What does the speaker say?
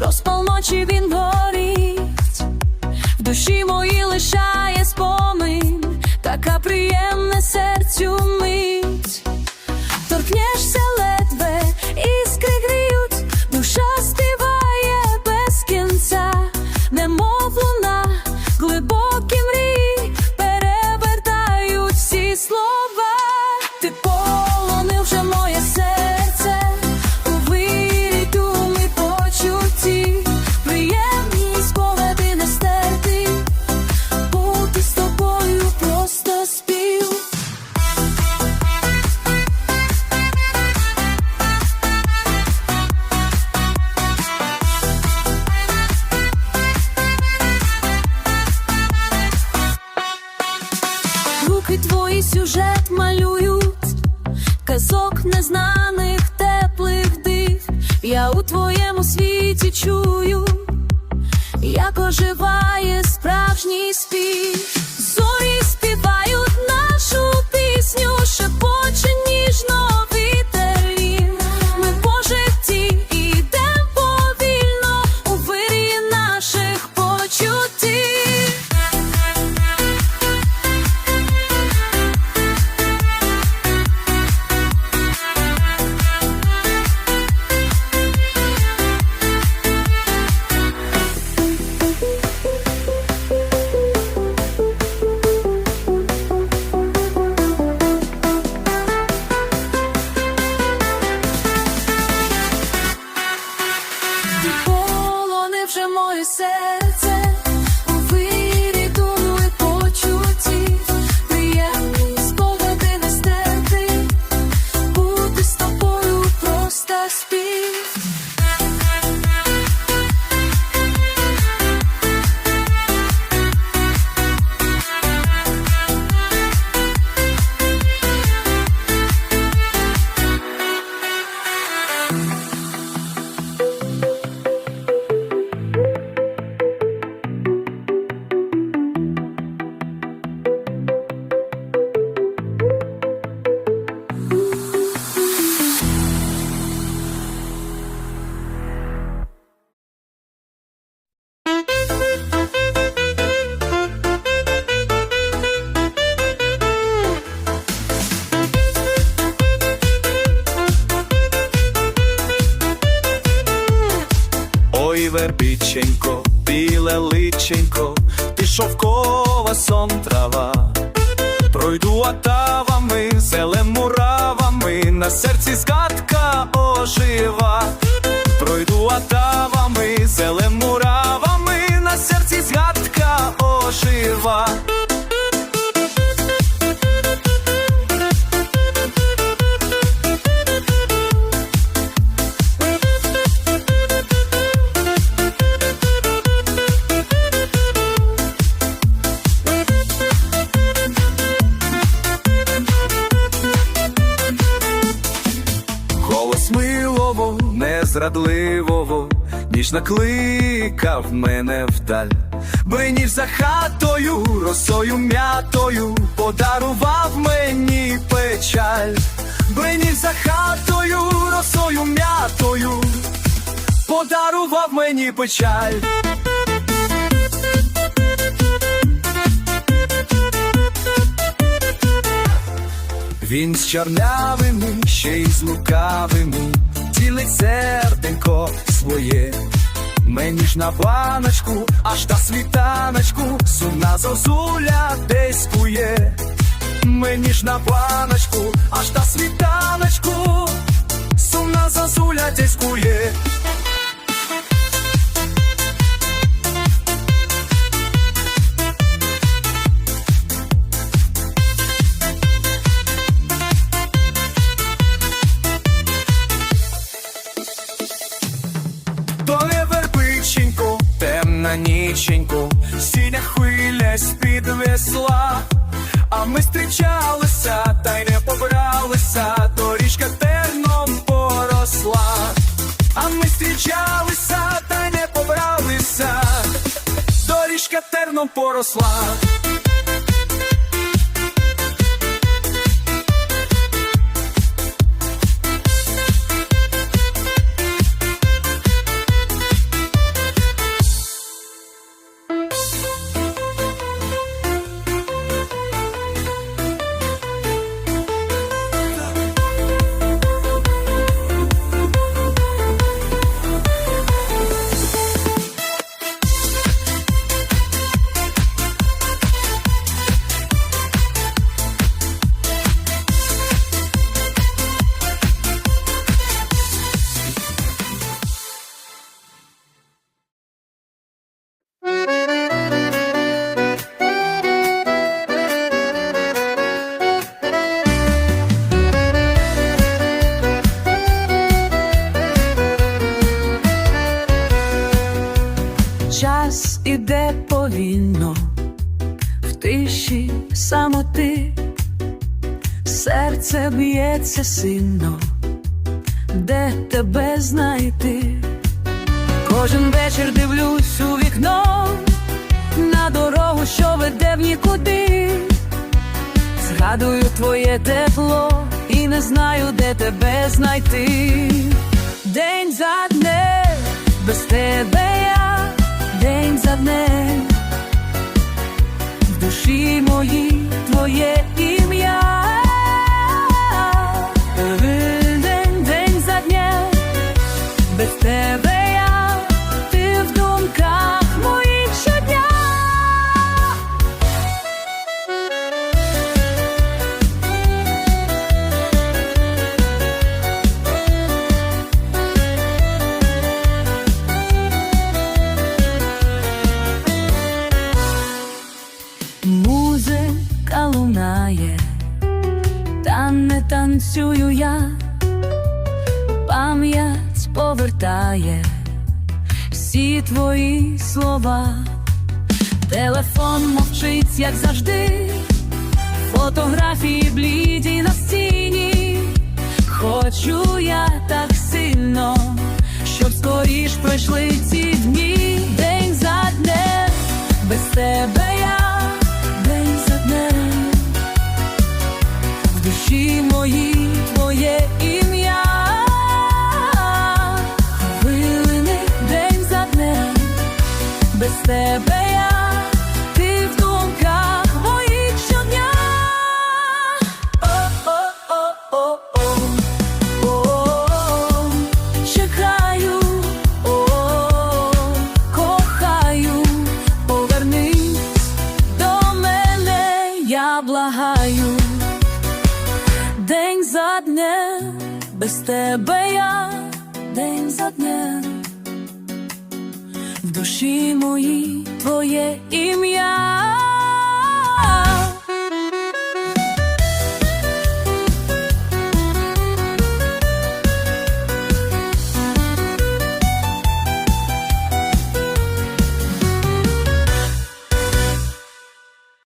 розпал ночі він Сюжет малюють, казок незнаних теплих дих. Я у твоєму світі чую, як оживає справжній спів. Ой, вербіченько, біле личенько, ти шовкова сон трава. Пройду атавами, зелен муравами, на серці згадка ожива. Пройду атавами, зелен муравами, на серці згадка ожива. Незрадливого, ніж накликав мене вдаль. Мені за хатою, росою м'ятою, подарував мені печаль. Мені за хатою, росою м'ятою, подарував мені печаль. Він з чорнявими, ще й з лукавими, цілить серденько своє. Мені ж на баночку, аж та світаночку, сумна зозуля десь кує. Мені ж на баночку, аж та світаночку, сумна зозуля десь кує. Весла. А ми зустрічалися, та й не побралися, доріжка терном поросла. А ми зустрічалися, та й не побралися, доріжка терном поросла. Серце б'ється сильно, де тебе знайти. Кожен вечір дивлюсь у вікно на дорогу, що веде в нікуди. Згадую твоє тепло і не знаю, де тебе знайти. День за днем, без тебе я, день за днем, в душі моїй твоє танцюю я, пам'ять повертає всі твої слова, телефон мовчить, як завжди, фотографії бліді на стіні. Хочу я так сильно, щоб скоріш пройшли ці дні, благаю, день за днем, без тебе я, день за днем, в душі моїй твоє ім'я.